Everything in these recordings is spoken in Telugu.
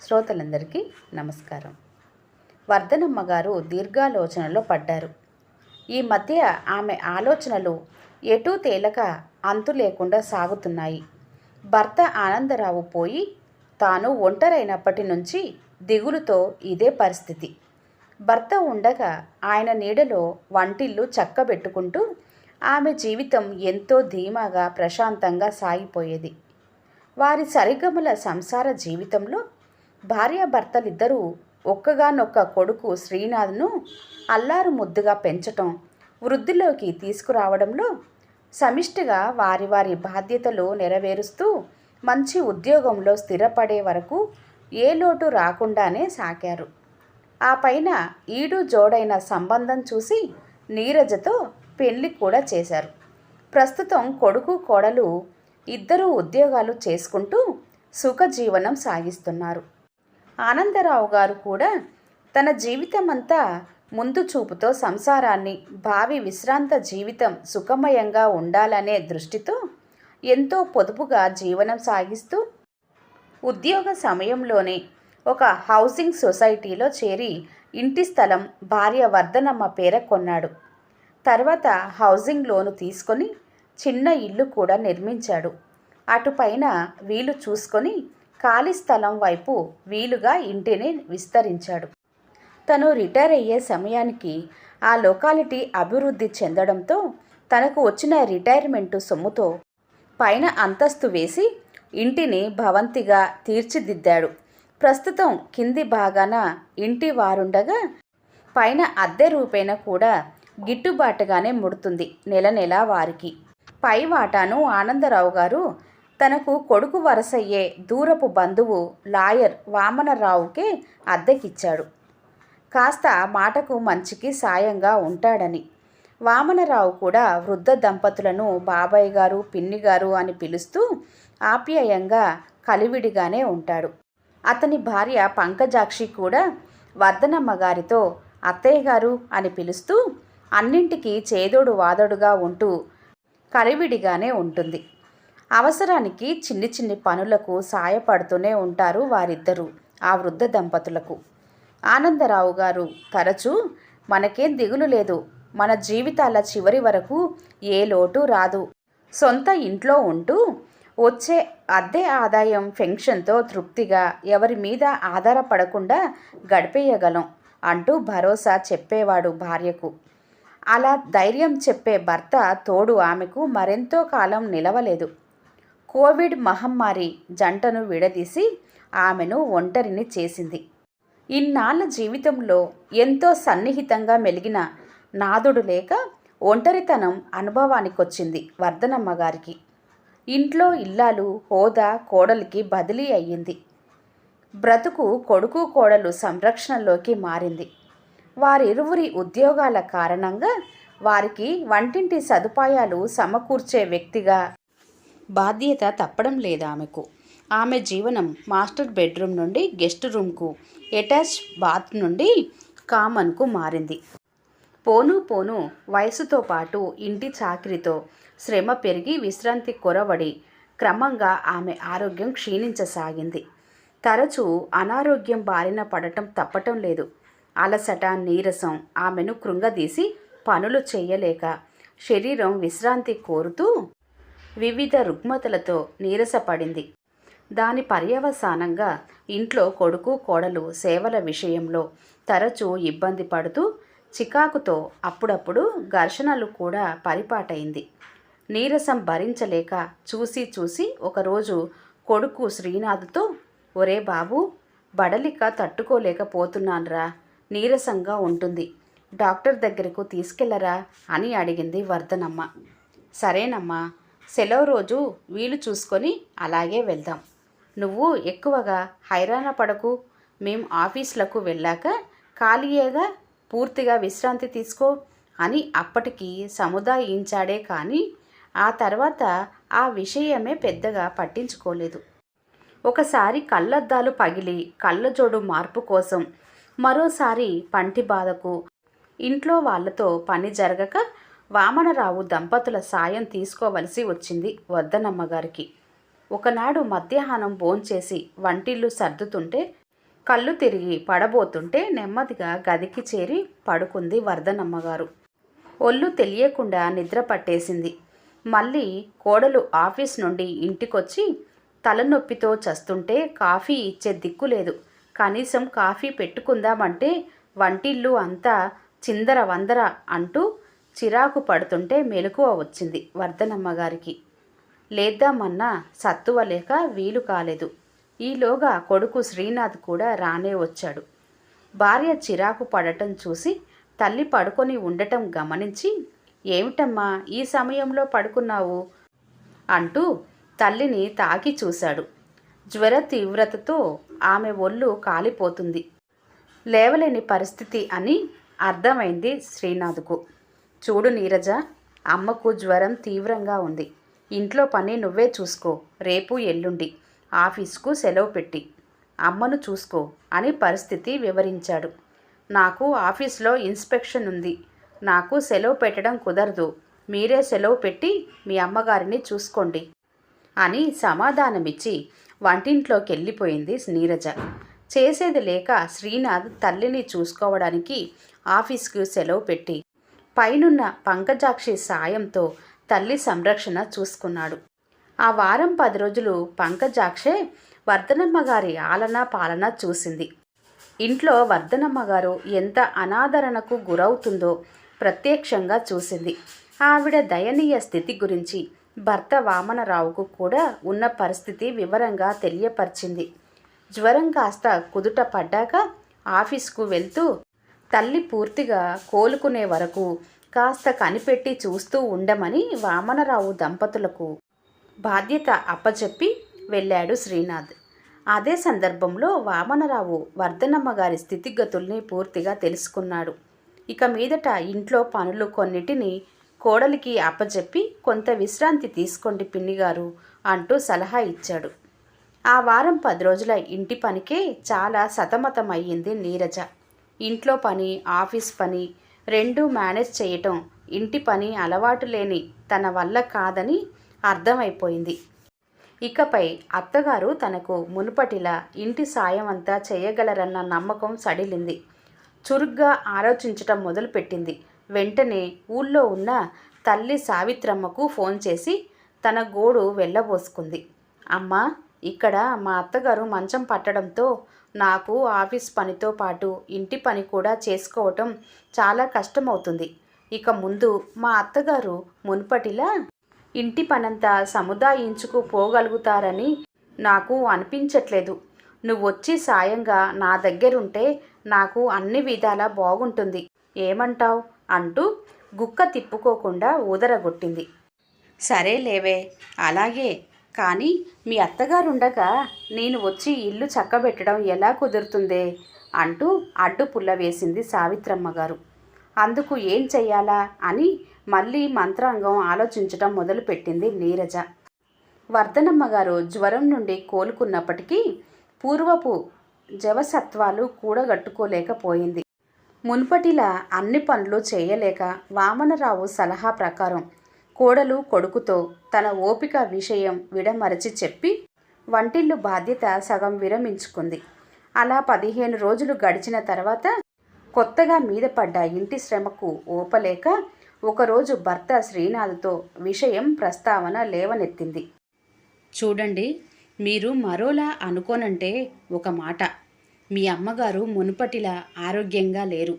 శ్రోతలందరికీ నమస్కారం. వర్ధనమ్మ గారు దీర్ఘాలోచనలో పడ్డారు. ఈ మధ్య ఆమె ఆలోచనలు ఎటూ తేలక అంతు లేకుండా సాగుతున్నాయి. భర్త ఆనందరావు పోయి తాను ఒంటరైనప్పటి నుంచి దిగులుతో ఇదే పరిస్థితి. భర్త ఉండగా ఆయన నీడలో వంటిల్లు చక్కబెట్టుకుంటూ ఆమె జీవితం ఎంతో ధీమాగా ప్రశాంతంగా సాగిపోయేది. వారి సరిగమల సంసార జీవితంలో భార్యాభర్తలిద్దరూ ఒక్కగానొక్క కొడుకు శ్రీనాథ్ను అల్లారు ముద్దుగా పెంచటం వృద్ధిలోకి తీసుకురావడంలో సమిష్టిగా వారి వారి బాధ్యతలు నెరవేరుస్తూ మంచి ఉద్యోగంలో స్థిరపడే వరకు ఏ లోటు రాకుండానే సాకారు ఆ పైన ఈడు జోడైన సంబంధం చూసి నీరజతో పెళ్ళి కూడా చేశారు. ప్రస్తుతం కొడుకు కోడలు ఇద్దరూ ఉద్యోగాలు చేసుకుంటూ సుఖజీవనం సాగిస్తున్నారు. ఆనందరావు గారు కూడా తన జీవితమంతా ముందు చూపుతో సంసారాన్ని భావి విశ్రాంత జీవితం సుఖమయంగా ఉండాలనే దృష్టితో ఎంతో పొదుపుగా జీవనం సాగిస్తూ ఉద్యోగ సమయంలోనే ఒక హౌసింగ్ సొసైటీలో చేరి ఇంటి స్థలం భార్య వర్ధనమ్మ పేర కొన్నాడు. తర్వాత హౌసింగ్ లోను తీసుకొని చిన్న ఇల్లు కూడా నిర్మించాడు. అటుపైన వీలు చూసుకొని ఖాళీ స్థలం వైపు వీలుగా ఇంటిని విస్తరించాడు. తను రిటైర్ అయ్యే సమయానికి ఆ లొకాలిటీ అభివృద్ధి చెందడంతో తనకు వచ్చిన రిటైర్మెంట్ సొమ్ముతో పైన అంతస్తు వేసి ఇంటిని భవంతిగా తీర్చిదిద్దాడు. ప్రస్తుతం కింది భాగాన ఇంటి వారుండగా పైన అద్దె రూపేణ కూడా గిట్టుబాటుగానే ముడుతుంది నెల నెలా వారికి. పై వాటాను ఆనందరావు గారు తనకు కొడుకు వరసయ్యే దూరపు బంధువు లాయర్ వామనరావుకే అద్దెకిచ్చాడు. కాస్త మాటకు మంచికి సాయంగా ఉంటాడని. వామనరావు కూడా వృద్ధ దంపతులను బాబాయ్ గారు పిన్ని గారు అని పిలుస్తూ ఆప్యాయంగా కలివిడిగానే ఉంటాడు. అతని భార్య పంకజాక్షి కూడా వర్ధనమ్మ గారితో అత్తయ్య గారు అని పిలుస్తూ అన్నింటికీ చేదోడు వాదోడుగా ఉంటూ కలివిడిగానే ఉంటుంది. అవసరానికి చిన్ని చిన్ని పనులకు సాయపడుతూనే ఉంటారు వారిద్దరూ ఆ వృద్ధ దంపతులకు. ఆనందరావు గారు తరచూ మనకేం దిగులు లేదు. మన జీవితాల చివరి వరకు ఏ లోటు రాదు. సొంత ఇంట్లో ఉంటూ వచ్చే అద్దె ఆదాయం పెన్షన్తో తృప్తిగా ఎవరి మీద ఆధారపడకుండా గడిపేయగలం అంటూ భరోసా చెప్పేవాడు భార్యకు. అలా ధైర్యం చెప్పే భర్త తోడు ఆమెకు మరెంతో కాలం నిలవలేదు. కోవిడ్ మహమ్మారి జంటను విడదీసి ఆమెను ఒంటరిని చేసింది. ఇన్నాళ్ళ జీవితంలో ఎంతో సన్నిహితంగా మెలిగిన నాదుడు లేక ఒంటరితనం అనుభవానికొచ్చింది వర్ధనమ్మ గారికి. ఇంట్లో ఇల్లాలు హోదా కోడలికి బదిలీ అయ్యింది. బ్రతుకు కొడుకు కోడలు సంరక్షణలోకి మారింది. వారిరువురి ఉద్యోగాల కారణంగా వారికి వంటింటి సదుపాయాలు సమకూర్చే వ్యక్తిగా బాధ్యత తప్పడం లేదు ఆమెకు. ఆమె జీవనం మాస్టర్ బెడ్రూమ్ నుండి గెస్ట్ రూమ్కు అటాచ్ బాత్ నుండి కామన్కు మారింది. పోను పోను వయసుతో పాటు ఇంటి చాకిరితో శ్రమ పెరిగి విశ్రాంతి కొరవడి క్రమంగా ఆమె ఆరోగ్యం క్షీణించసాగింది. తరచూ అనారోగ్యం బారిన పడటం తప్పటం లేదు. అలసట నీరసం ఆమెను కృంగదీసి పనులు చేయలేక శరీరం విశ్రాంతి కోరుతూ వివిధ రుగ్మతలతో నీరసపడింది. దాని పర్యవసానంగా ఇంట్లో కొడుకు కోడలు సేవల విషయంలో తరచూ ఇబ్బంది పడుతూ చికాకుతో అప్పుడప్పుడు ఘర్షణలు కూడా పరిపాటైంది. నీరసం భరించలేక చూసి చూసి ఒకరోజు కొడుకు శ్రీనాథ్తో ఒరే బాబు బడలిక తట్టుకోలేకపోతున్నాన్రా నీరసంగా ఉంటుంది. డాక్టర్ దగ్గరకు తీసుకెళ్ళరా? అని అడిగింది వర్ధనమ్మ. సరేనమ్మా సెలవు రోజు వీలు చూసుకొని అలాగే వెళ్దాం. నువ్వు ఎక్కువగా హైరాణ పడకు. మేం ఆఫీసులకు వెళ్ళాక ఖాళీయేగా పూర్తిగా విశ్రాంతి తీసుకో అని అప్పటికి సముదాయించాడే కానీ ఆ తర్వాత ఆ విషయమే పెద్దగా పట్టించుకోలేదు. ఒకసారి కళ్ళద్దాలు పగిలి కళ్ళజోడు మార్పు కోసం మరోసారి పంటి బాధకు ఇంట్లో వాళ్ళతో పని జరగక వామనరావు దంపతుల సాయం తీసుకోవలసి వచ్చింది వద్దనమ్మగారికి. ఒకనాడు మధ్యాహ్నం భోంచేసి వంటిల్లు సర్దుతుంటే కళ్ళు తిరిగి పడబోతుంటే నెమ్మదిగా గదికి చేరి పడుకుంది వరదనమ్మగారు. ఒళ్ళు తెలియకుండా నిద్ర పట్టేసింది. మళ్ళీ కోడలు ఆఫీస్ నుండి ఇంటికొచ్చి తలనొప్పితో చస్తుంటే కాఫీ ఇచ్చే దిక్కు లేదు. కనీసం కాఫీ పెట్టుకుందామంటే వంటిల్లు అంతా చిందర వందర అంటూ చిరాకు పడుతుంటే మెలకువ వచ్చింది వర్ధనమ్మ గారికి. లేద్దామన్నా సత్తువ లేక వీలు కాలేదు. ఈలోగా కొడుకు శ్రీనాథ్ కూడా రానే వచ్చాడు. భార్య చిరాకు పడటం చూసి తల్లి పడుకొని ఉండటం గమనించి ఏమిటమ్మా ఈ సమయంలో పడుకున్నావు? అంటూ తల్లిని తాకి చూశాడు. జ్వర తీవ్రతతో ఆమె ఒళ్ళు కాలిపోతుంది. లేవలేని పరిస్థితి అని అర్థమైంది శ్రీనాథ్కు. చూడు నీరజ అమ్మకు జ్వరం తీవ్రంగా ఉంది. ఇంట్లో పని నువ్వే చూసుకో రేపు ఎల్లుండి. ఆఫీస్కు సెలవు పెట్టి. అమ్మను చూసుకో అని పరిస్థితి వివరించాడు. నాకు ఆఫీస్లో ఇన్స్పెక్షన్ ఉంది. నాకు సెలవు పెట్టడం కుదరదు. మీరే సెలవు పెట్టి మీ అమ్మగారిని చూసుకోండి అని సమాధానమిచ్చి వంటింట్లోకి వెళ్ళిపోయింది నీరజ. చేసేది లేక శ్రీనాథ్ తల్లిని చూసుకోవడానికి ఆఫీస్కు సెలవు పెట్టి పైనున్న పంకజాక్షి సాయంతో తల్లి సంరక్షణ చూసుకున్నాడు. ఆ వారం పది రోజులు పంకజాక్షే వర్ధనమ్మ గారి ఆలన పాలన చూసింది. ఇంట్లో వర్ధనమ్మ గారు ఎంత అనాదరణకు గురవుతుందో ప్రత్యక్షంగా చూసింది. ఆవిడ దయనీయ స్థితి గురించి భర్త వామనరావుకు కూడా ఉన్న పరిస్థితి వివరంగా తెలియపరిచింది. జ్వరం కాస్త కుదుట పడ్డాక ఆఫీస్కు వెళ్తూ తల్లి పూర్తిగా కోలుకునే వరకు కాస్త కనిపెట్టి చూస్తూ ఉండమని వామనరావు దంపతులకు బాధ్యత అప్పచెప్పి వెళ్ళాడు శ్రీనాథ్. అదే సందర్భంలో వామనరావు వర్ధనమ్మ గారి స్థితిగతుల్ని పూర్తిగా తెలుసుకున్నాడు. ఇక మీదట ఇంట్లో పనులు కొన్నిటిని కోడలికి అప్పచెప్పి కొంత విశ్రాంతి తీసుకోండి పిన్నిగారు అంటూ సలహా ఇచ్చాడు. ఆ వారం పది రోజుల ఇంటి పనికే చాలా సతమతమయ్యింది నీరజ. ఇంట్లో పని ఆఫీస్ పని రెండూ మేనేజ్ చేయటం ఇంటి పని అలవాటు లేని తన వల్ల కాదని అర్థమైపోయింది. ఇకపై అత్తగారు తనకు మునుపటిలా ఇంటి సాయం అంతా చేయగలరన్న నమ్మకం సడిలింది. చురుగ్గా ఆలోచించటం మొదలుపెట్టింది. వెంటనే ఊళ్ళో ఉన్న తల్లి సావిత్రమ్మకు ఫోన్ చేసి తన గోడు వెళ్ళబోసుకుంది అమ్మా ఇక్కడ మా అత్తగారు మంచం పట్టడంతో నాకు ఆఫీస్ పనితో పాటు ఇంటి పని కూడా చేసుకోవటం చాలా కష్టమవుతుంది. ఇక ముందు మా అత్తగారు మునుపటిలా ఇంటి పనంతా సముదాయించుకుపోగలుగుతారని నాకు అనిపించట్లేదు. నువ్వొచ్చి సాయంగా నా దగ్గరుంటే నాకు అన్ని విధాలా బాగుంటుంది. ఏమంటావ్? అంటూ గుక్క తిప్పుకోకుండా ఊదరగొట్టింది. సరే లేవే అలాగే. కానీ మీ అత్తగారు ఉండగా నేను వచ్చి ఇల్లు చక్కబెట్టడం ఎలా కుదురుతుందే? అంటూ అడ్డు పుల్ల వేసింది సావిత్రమ్మ గారు అందుకు ఏం చెయ్యాలా? అని మళ్ళీ మంత్రాంగం ఆలోచించటం మొదలుపెట్టింది నీరజ. వర్ధనమ్మ గారు జ్వరం నుండి కోలుకున్నప్పటికీ పూర్వపు జవసత్వాలు కూడగట్టుకోలేకపోయింది. మున్పటిలా అన్ని పనులు చేయలేక వామనరావు సలహా ప్రకారం కోడలు కొడుకుతో తన ఓపిక విషయం విడమరచి చెప్పి వంటిల్లు బాధ్యత సగం విరమించుకుంది. అలా పదిహేను రోజులు గడిచిన తర్వాత కొత్తగా మీద పడ్డ ఇంటి శ్రమకు ఓపలేక ఒకరోజు భర్త శ్రీనాథ్తో విషయం ప్రస్తావన లేవనెత్తింది. చూడండి మీరు మరోలా అనుకోనంటే ఒక మాట. మీ అమ్మగారు మునుపటిలా ఆరోగ్యంగా లేరు.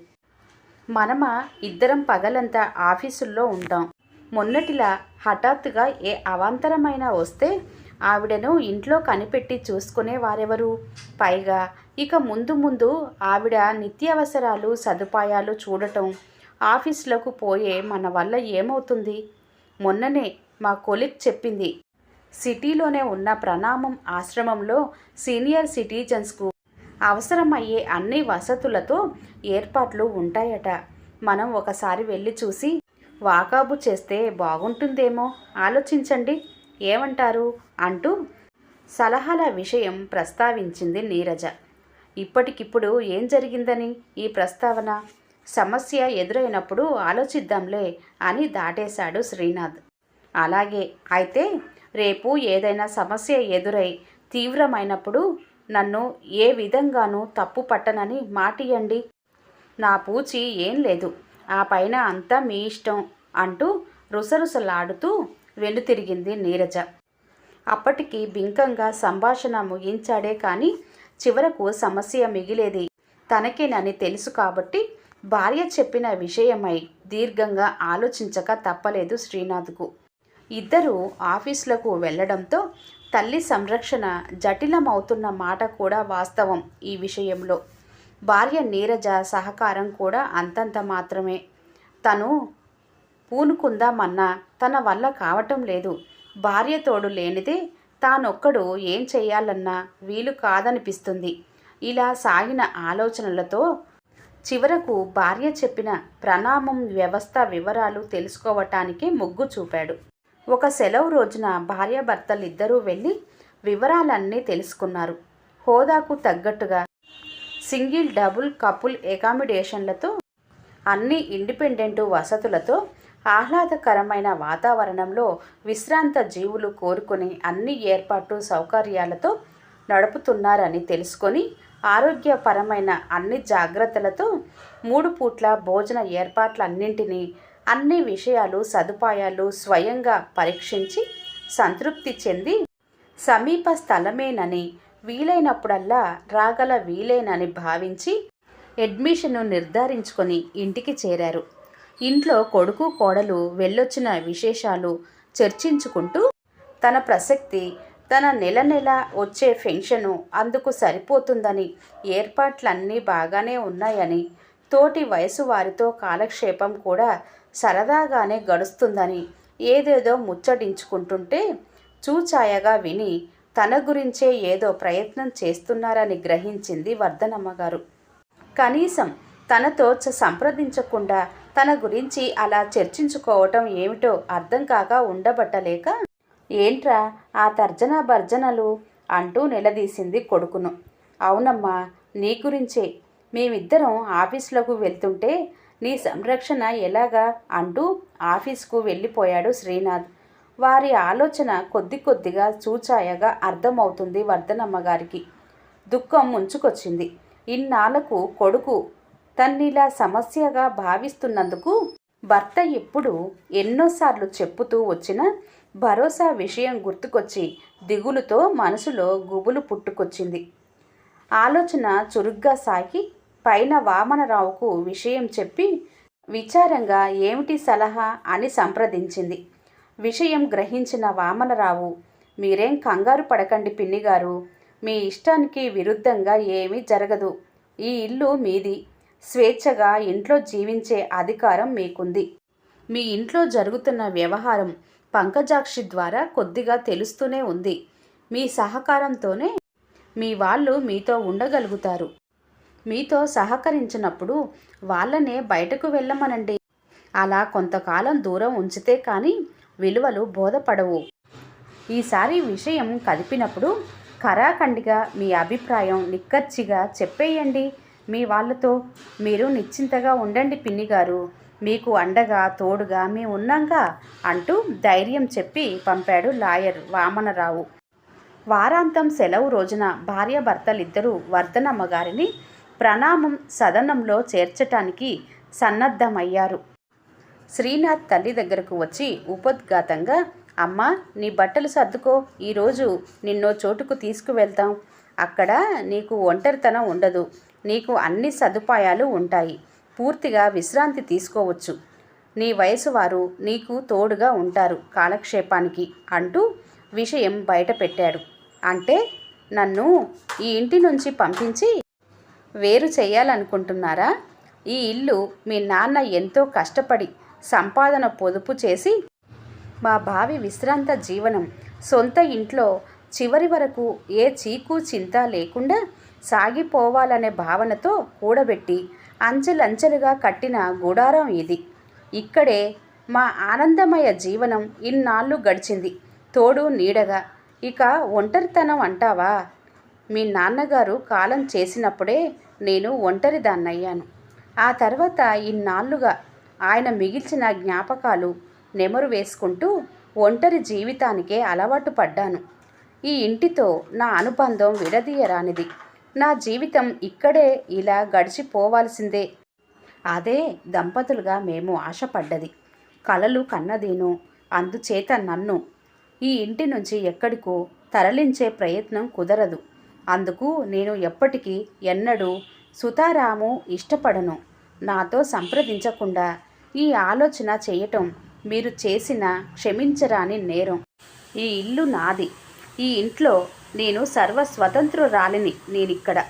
మనమ ఇద్దరం పగలంతా ఆఫీసుల్లో ఉంటాం. మొన్నటిలా హఠాత్తుగా ఏ అవాంతరమైన వస్తే ఆవిడను ఇంట్లో కనిపెట్టి చూసుకునే వారెవరు? పైగా ఇక ముందు ముందు ఆవిడ నిత్యావసరాలు సదుపాయాలు చూడటం ఆఫీసులకు పోయే మన వల్ల ఏమవుతుంది? మొన్ననే మా కొలిక్ చెప్పింది. సిటీలోనే ఉన్న ప్రణామం ఆశ్రమంలో సీనియర్ సిటిజన్స్కు అవసరమయ్యే అన్ని వసతులతో ఏర్పాట్లు ఉంటాయట. మనం ఒకసారి వెళ్ళి చూసి వాకాబు చేస్తే బాగుంటుందేమో? ఆలోచించండి. ఏమంటారు? అంటూ సలహాల విషయం ప్రస్తావించింది నీరజ. ఇప్పటికిప్పుడు ఏం జరిగిందని ఈ ప్రస్తావన? సమస్య ఎదురైనప్పుడు ఆలోచిద్దాంలే అని దాటేశాడు శ్రీనాథ్. అలాగే అయితే రేపు ఏదైనా సమస్య ఎదురై తీవ్రమైనప్పుడు నన్ను ఏ విధంగానూ తప్పు పట్టనని మాటియండి. నా పూచి ఏం లేదు. ఆ పైన అంతా మీ ఇష్టం అంటూ రుసరుసలాడుతూ వెనుతిరిగింది నీరజ. అప్పటికి బింకంగా సంభాషణ ముగించాడే కానీ చివరకు సమస్య మిగిలేది. తనకేనని తెలుసు కాబట్టి భార్య చెప్పిన విషయమై దీర్ఘంగా ఆలోచించక తప్పలేదు శ్రీనాథ్కు. ఇద్దరూ ఆఫీసులకు వెళ్ళడంతో తల్లి సంరక్షణ జటిలమవుతున్న మాట కూడా వాస్తవం ఈ విషయంలో. భార్య నీరజ సహకారం కూడా అంతంత మాత్రమే. తను పూనుకుందామన్నా తన వల్ల కావటం లేదు. భార్య తోడు లేనిదే తానొక్కడు ఏం చేయాలన్నా వీలు కాదనిపిస్తుంది. ఇలా సాగిన ఆలోచనలతో చివరకు భార్య చెప్పిన ప్రణామం వ్యవస్థ వివరాలు తెలుసుకోవటానికి మొగ్గు చూపాడు. ఒక సెలవు రోజున భార్యాభర్తలిద్దరూ వెళ్ళి వివరాలన్నీ తెలుసుకున్నారు. హోదాకు తగ్గట్టుగా సింగిల్ డబుల్ కపుల్ అకామిడేషన్లతో అన్ని ఇండిపెండెంట్ వసతులతో ఆహ్లాదకరమైన వాతావరణంలో విశ్రాంత జీవులు కోరుకుని అన్ని ఏర్పాటు సౌకర్యాలతో నడుపుతున్నారని తెలుసుకొని ఆరోగ్యపరమైన అన్ని జాగ్రత్తలతో మూడు పూట్ల భోజన ఏర్పాట్లన్నింటినీ అన్ని విషయాలు సదుపాయాలు స్వయంగా పరీక్షించి సంతృప్తి చెంది సమీప స్థలమేనని వీలైనప్పుడల్లా రాగల వీలేనని భావించి అడ్మిషన్ను నిర్ధారించుకొని ఇంటికి చేరారు. ఇంట్లో కొడుకు కోడలు వెళ్ళొచ్చిన విశేషాలు చర్చించుకుంటూ తన ప్రసక్తి తన నెల నెల వచ్చే పెన్షను అందుకు సరిపోతుందని ఏర్పాట్లన్నీ బాగానే ఉన్నాయని తోటి వయసు వారితో కాలక్షేపం కూడా సరదాగానే గడుస్తుందని ఏదేదో ముచ్చటించుకుంటుంటే చూచాయగా విని తన గురించే ఏదో ప్రయత్నం చేస్తున్నారని గ్రహించింది వర్ధనమ్మ గారు కనీసం తనతో చ- సంప్రదించకుండా తన గురించి అలా చర్చించుకోవటం ఏమిటో అర్థం కాక ఉండబట్టలేక ఏంట్రా ఆ తర్జన భర్జనలు? అంటూ నిలదీసింది కొడుకును. అవునమ్మా నీ గురించే. మేమిద్దరం ఆఫీసులకు వెళ్తుంటే నీ సంరక్షణ ఎలాగా? అంటూ ఆఫీస్కు వెళ్ళిపోయాడు శ్రీనాథ్. వారి ఆలోచన కొద్ది కొద్దిగా చూచాయగా అర్థమవుతుంది వర్ధనమ్మ గారికి. దుఃఖం ముంచుకొచ్చింది. ఇన్నాళ్ళకు కొడుకు తన్నిలా సమస్యగా భావిస్తున్నందుకు భర్త ఎప్పుడు ఎన్నోసార్లు చెప్పుతూ వచ్చిన భరోసా విషయం గుర్తుకొచ్చి దిగులుతో మనసులో గుబులు పుట్టుకొచ్చింది. ఆలోచన చురుగ్గా సాగి పైన వామనరావుకు విషయం చెప్పి విచారంగా ఏమిటి సలహా అని సంప్రదించింది. విషయం గ్రహించిన వామనరావు మీరేం కంగారు పడకండి పిన్నిగారు. మీ ఇష్టానికి విరుద్ధంగా ఏమీ జరగదు. ఈ ఇల్లు మీది. స్వేచ్ఛగా ఇంట్లో జీవించే అధికారం మీకుంది. మీ ఇంట్లో జరుగుతున్న వ్యవహారం పంకజాక్షి ద్వారా కొద్దిగా తెలుస్తూనే ఉంది. మీ సహకారంతోనే మీ వాళ్ళు మీతో ఉండగలుగుతారు. మీతో సహకరించినప్పుడు వాళ్ళనే బయటకు వెళ్ళమనండి. అలా కొంతకాలం దూరం ఉంచితే కానీ విలువలు బోధపడవు. ఈసారి విషయం కదిపినప్పుడు ఖరాఖండిగా మీ అభిప్రాయం నిక్కచ్చిగా చెప్పేయండి. మీ వాళ్ళతో మీరు నిశ్చింతగా ఉండండి పిన్ని గారు. మీకు అండగా తోడుగా మేము ఉన్నాంగా అంటూ ధైర్యం చెప్పి పంపాడు లాయర్ వామనరావు. వారాంతం సెలవు రోజున భార్యాభర్తలిద్దరూ వర్ధనమ్మ గారిని ప్రణామం సదనంలో చేర్చటానికి సన్నద్ధమయ్యారు. శ్రీనాథ్ తల్లి దగ్గరకు వచ్చి ఉపద్ఘాతంగా అమ్మా నీ బట్టలు సర్దుకో ఈరోజు నిన్నో చోటుకు తీసుకువెళ్తాం. అక్కడ నీకు ఒంటరితనం ఉండదు. నీకు అన్ని సదుపాయాలు ఉంటాయి. పూర్తిగా విశ్రాంతి తీసుకోవచ్చు. నీ వయసు వారు నీకు తోడుగా ఉంటారు కాలక్షేపానికి అంటూ విషయం బయట పెట్టాడు. అంటే నన్ను ఈ ఇంటి నుంచి పంపించి వేరు చేయాలనుకుంటున్నారా? ఈ ఇల్లు మీ నాన్న ఎంతో కష్టపడి సంపాదన పొదుపు చేసి మా భావి విశ్రాంత జీవనం. సొంత ఇంట్లో చివరి వరకు ఏ చీకు చింత లేకుండా సాగిపోవాలనే భావనతో కూడబెట్టి అంచెలంచెలుగా కట్టిన గుడారం ఇది. ఇక్కడే మా ఆనందమయ జీవనం ఇన్నాళ్ళు గడిచింది. తోడు నీడగా. ఇక ఒంటరితనం అంటావా? మీ నాన్నగారు కాలం చేసినప్పుడే నేను ఒంటరిదాన్నయ్యాను. ఆ తర్వాత ఇన్నాళ్ళుగా ఆయన మిగిల్చిన జ్ఞాపకాలు నెమరు వేసుకుంటూ ఒంటరి జీవితానికే అలవాటు పడ్డాను. ఈ ఇంటితో నా అనుబంధం విడదీయరానిది. నా జీవితం ఇక్కడే ఇలా గడిచిపోవాల్సిందే. అదే దంపతులుగా మేము ఆశపడ్డది. కలలు కన్నదేను. అందుచేత నన్ను ఈ ఇంటి నుంచి ఎక్కడికో తరలించే ప్రయత్నం కుదరదు. అందుకు నేను ఎప్పటికీ ఎన్నడూ సుతారాము ఇష్టపడను. నాతో సంప్రదించకుండా ఈ ఆలోచన చేయటం మీరు చేసిన క్షమించరాని నేరం. ఈ ఇల్లు నాది. ఈ ఇంట్లో నేను సర్వస్వతంత్రురాలిని నేనిక్కడ.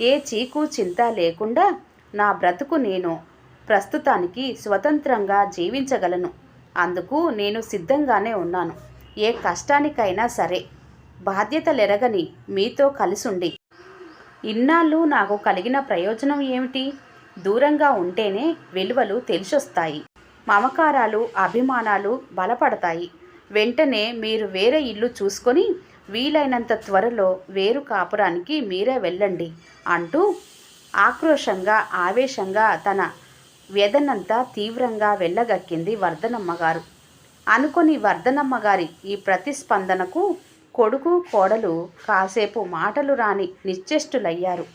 ఏ చీకు చింత లేకుండా నా బ్రతుకు నేను ప్రస్తుతానికి స్వతంత్రంగా జీవించగలను. అందుకు నేను సిద్ధంగానే ఉన్నాను. ఏ కష్టానికైనా సరే బాధ్యతలెరగని మీతో కలిసుండి. ఇన్నాళ్ళు నాకు కలిగిన ప్రయోజనం ఏమిటి? దూరంగా ఉంటేనే విలువలు తెలిసొస్తాయి. మమకారాలు అభిమానాలు బలపడతాయి. వెంటనే మీరు వేరే ఇల్లు చూసుకొని వీలైనంత త్వరలో వేరు కాపురానికి మీరే వెళ్ళండి అంటూ ఆక్రోషంగా ఆవేశంగా తన వ్యధనంతా తీవ్రంగా వెళ్ళగక్కింది వర్ధనమ్మ గారు అనుకొని వర్ధనమ్మ గారి ఈ ప్రతిస్పందనకు కొడుకు కోడలు కాసేపు మాటలు రాని నిశ్చేష్టులయ్యారు.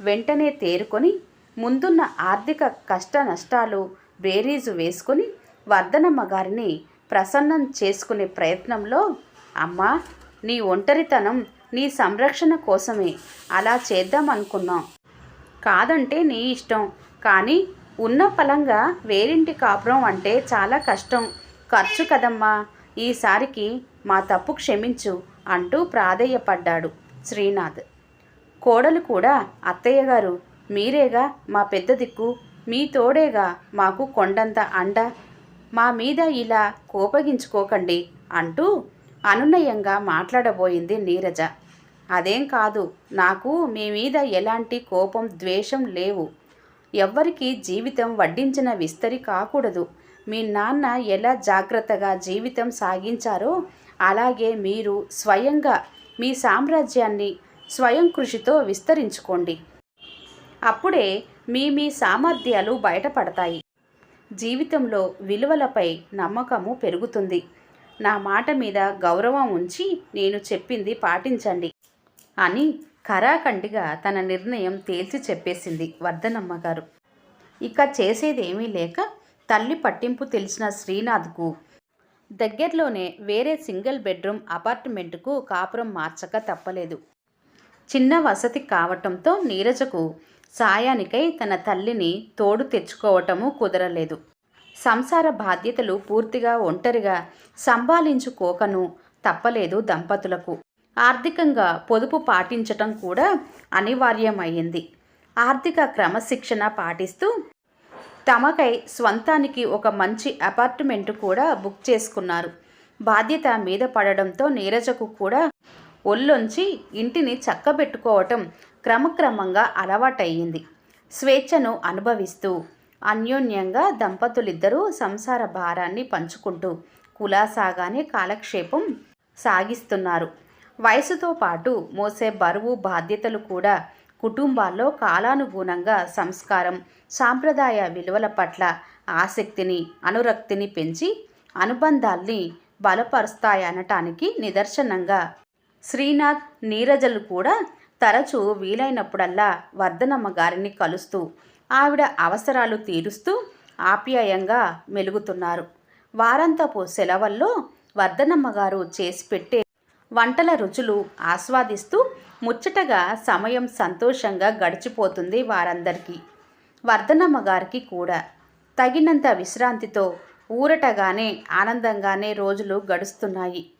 వెంటనే తేరుకొని ముందున్న ఆర్థిక కష్ట నష్టాలు బేరీజు వేసుకుని వర్ధనమ్మ గారిని ప్రసన్నం చేసుకునే ప్రయత్నంలో అమ్మా నీ ఒంటరితనం నీ సంరక్షణ కోసమే అలా చేద్దామనుకున్నాం. కాదంటే నీ ఇష్టం. కానీ ఉన్న ఫలంగా వేరింటి కాపురం అంటే చాలా కష్టం. ఖర్చు కదమ్మా. ఈసారికి మా తప్పు క్షమించు అంటూ ప్రాధేయపడ్డాడు శ్రీనాథ్. కోడలు కూడా అత్తయ్య గారు మీరేగా మా పెద్ద దిక్కు? మీ తోడేగా మాకు కొండంత అండ. మా మీద ఇలా కోపగించుకోకండి అంటూ అనునయంగా మాట్లాడబోయింది నీరజ. అదేం కాదు నాకు మీ మీద ఎలాంటి కోపం ద్వేషం లేవు. ఎవ్వరికి జీవితం వడ్డించిన విస్తరి కాకూడదు. మీ నాన్న ఎలా జాగ్రత్తగా జీవితం సాగించారో అలాగే మీరు స్వయంగా మీ సామ్రాజ్యాన్ని స్వయం కృషితో విస్తరించుకోండి. అప్పుడే మీ మీ సామర్థ్యాలు బయటపడతాయి. జీవితంలో విలువలపై నమ్మకము పెరుగుతుంది. నా మాట మీద గౌరవం ఉంచి నేను చెప్పింది పాటించండి అని ఖరాఖండిగా తన నిర్ణయం తేల్చి చెప్పేసింది వర్ధనమ్మ గారు. ఇక చేసేదేమీ లేక తల్లి పట్టింపు తెలిసిన శ్రీనాథ్కు దగ్గరలోనే వేరే సింగిల్ బెడ్రూమ్ అపార్ట్మెంట్కు కాపురం మార్చక తప్పలేదు. చిన్న వసతి కావటంతో నీరజకు సాయానికై తన తల్లిని తోడు తెచ్చుకోవటము కుదరలేదు. సంసార బాధ్యతలు పూర్తిగా ఒంటరిగా సంభాళించుకోకను తప్పలేదు దంపతులకు. ఆర్థికంగా పొదుపు పాటించటం కూడా అనివార్యమైంది ఆర్థిక క్రమశిక్షణ పాటిస్తూ తమకై స్వంతానికి ఒక మంచి అపార్ట్మెంట్ కూడా బుక్ చేసుకున్నారు. బాధ్యత మీద పడడంతో నీరజకు కూడా ఒళ్ళొంచి ఇంటిని చక్కబెట్టుకోవటం క్రమక్రమంగా అలవాటయ్యింది. స్వేచ్ఛను అనుభవిస్తూ అన్యోన్యంగా దంపతులిద్దరూ సంసార భారాన్ని పంచుకుంటూ కులాసాగానే కాలక్షేపం సాగిస్తున్నారు. వయసుతో పాటు మోసే బరువు బాధ్యతలు కూడా కుటుంబాల్లో కాలానుగుణంగా సంస్కారం సాంప్రదాయ విలువల పట్ల ఆసక్తిని అనురక్తిని పెంచి అనుబంధాల్ని బలపరుస్తాయనటానికి నిదర్శనంగా శ్రీనాథ్ నీరజలు కూడా తరచూ వీలైనప్పుడల్లా వర్ధనమ్మ గారిని కలుస్తూ ఆవిడ అవసరాలు తీరుస్తూ ఆప్యాయంగా మెలుగుతున్నారు. వారంతపు సెలవుల్లో వర్ధనమ్మ గారు చేసి పెట్టే వంటల రుచులు ఆస్వాదిస్తూ ముచ్చటగా సమయం సంతోషంగా గడిచిపోతుంది వారందరికీ. వర్ధనమ్మ గారికి కూడా తగినంత విశ్రాంతితో ఊరటగానే ఆనందంగానే రోజులు గడుస్తున్నాయి.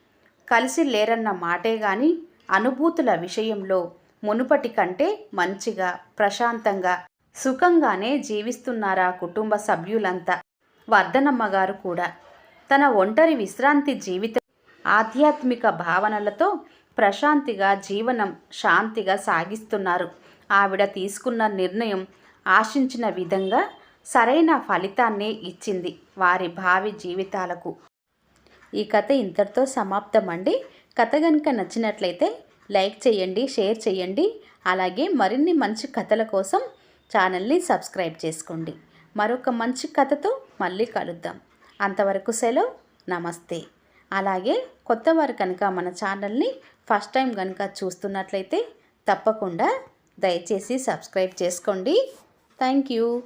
కలిసి లేరన్న మాటే గాని అనుభూతుల విషయంలో మునుపటి కంటే మంచిగా ప్రశాంతంగా సుఖంగానే జీవిస్తున్నారా కుటుంబ సభ్యులంతా? వర్ధనమ్మ గారు కూడా తన ఒంటరి విశ్రాంతి జీవితం ఆధ్యాత్మిక భావనలతో ప్రశాంతిగా జీవనం శాంతిగా సాగిస్తున్నారు. ఆవిడ తీసుకున్న నిర్ణయం ఆశించిన విధంగా సరైన ఫలితాన్నే ఇచ్చింది వారి భావి జీవితాలకు. ఈ కథ ఇంతటితో సమాప్తం అండి కథ కనుక నచ్చినట్లయితే లైక్ చేయండి షేర్ చేయండి. అలాగే మరిన్ని మంచి కథల కోసం ఛానల్ని సబ్స్క్రైబ్ చేసుకోండి. మరొక మంచి కథతో మళ్ళీ కలుద్దాం. అంతవరకు సెలవు. నమస్తే. అలాగే కొత్త వారు కనుక మన ఛానల్ని ఫస్ట్ టైం కనుక చూస్తున్నట్లయితే తప్పకుండా దయచేసి సబ్స్క్రైబ్ చేసుకోండి. Thank you.